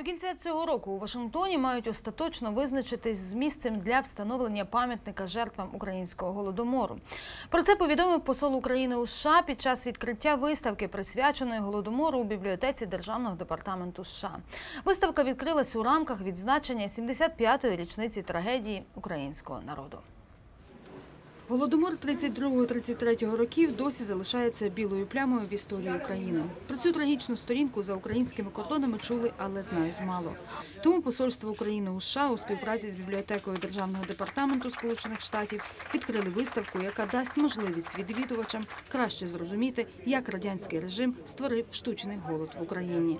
До кінця цього року у Вашингтоні мають остаточно визначитись з місцем для встановлення пам'ятника жертвам українського голодомору. Про це повідомив посол України у США під час відкриття виставки, присвяченої голодомору у бібліотеці Державного департаменту США. Виставка відкрилась у рамках відзначення 75-ї річниці трагедії українського народу. Голодомор 32-33 років досі залишається білою плямою в історії України. Про цю трагічну сторінку за українськими кордонами чули, але знають мало. Тому посольство України у США у співпраці з бібліотекою Державного департаменту Сполучених Штатів відкрили виставку, яка дасть можливість відвідувачам краще зрозуміти, як радянський режим створив штучний голод в Україні.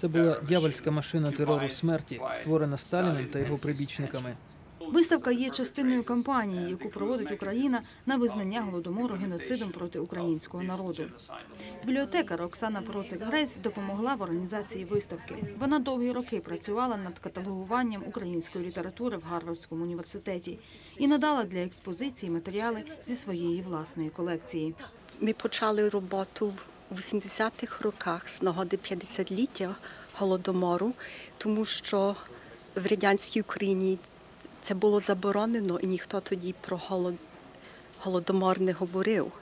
Це була дьявольська машина терору смерті, створена Сталіним та його прибічниками. Виставка є частиною кампанії, яку проводить Україна на визнання голодомору геноцидом проти українського народу. Бібліотекар Оксана Процик Грейс допомогла в організації виставки. Вона довгі роки працювала над каталогуванням української літератури в Гарвардському університеті і надала для експозиції матеріали зі своєї власної колекції. Ми почали роботу в 80-х роках з нагоди 50-ліття голодомору, тому що в радянській Україні це було заборонено, і ніхто тоді про голод... голодомор не говорив.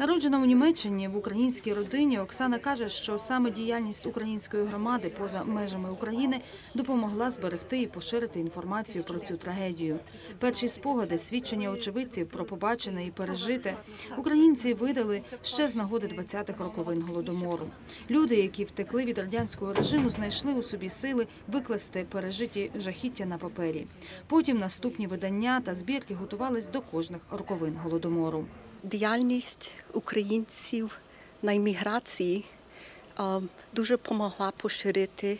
Народжена у Німеччині в українській родині Оксана каже, що саме діяльність української громади поза межами України допомогла зберегти і поширити інформацію про цю трагедію. Перші спогади, свідчення очевидців про побачене і пережите українці видали ще з нагоди 20-х роковин голодомору. Люди, які втекли від радянського режиму, знайшли у собі сили викласти пережиті жахіття на папері. Потім наступні видання та збірки готувались до кожних роковин голодомору. Діяльність українців на імміграції е, дуже допомогла поширити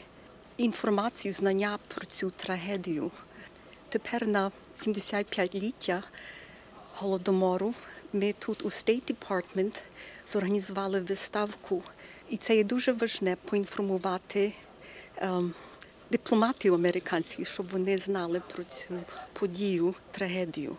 інформацію, знання про цю трагедію. Тепер на 75-ліття голодомору ми тут у State Department зорганізували виставку, і це є дуже важливо поінформувати ем, дипломатів американських, щоб вони знали про цю подію, трагедію.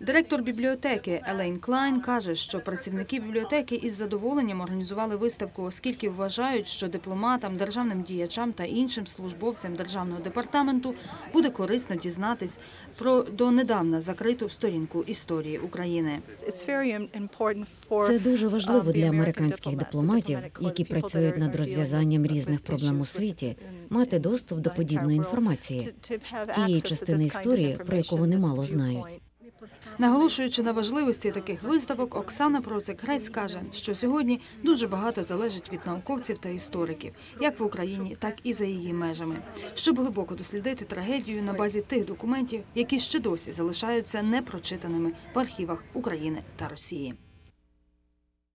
Директор бібліотеки Елейн Клайн каже, що працівники бібліотеки із задоволенням організували виставку, оскільки вважають, що дипломатам, державним діячам та іншим службовцям державного департаменту буде корисно дізнатись про донедавна закриту сторінку історії України. Це дуже важливо для американських дипломатів, які працюють над розв'язанням різних проблем у світі, мати доступ до подібної інформації, тієї частини історії, про яку вони мало знають. Наголошуючи на важливості таких виставок, Оксана Процик Грець каже, що сьогодні дуже багато залежить від науковців та істориків, як в Україні, так і за її межами, щоб глибоко дослідити трагедію на базі тих документів, які ще досі залишаються непрочитаними в архівах України та Росії.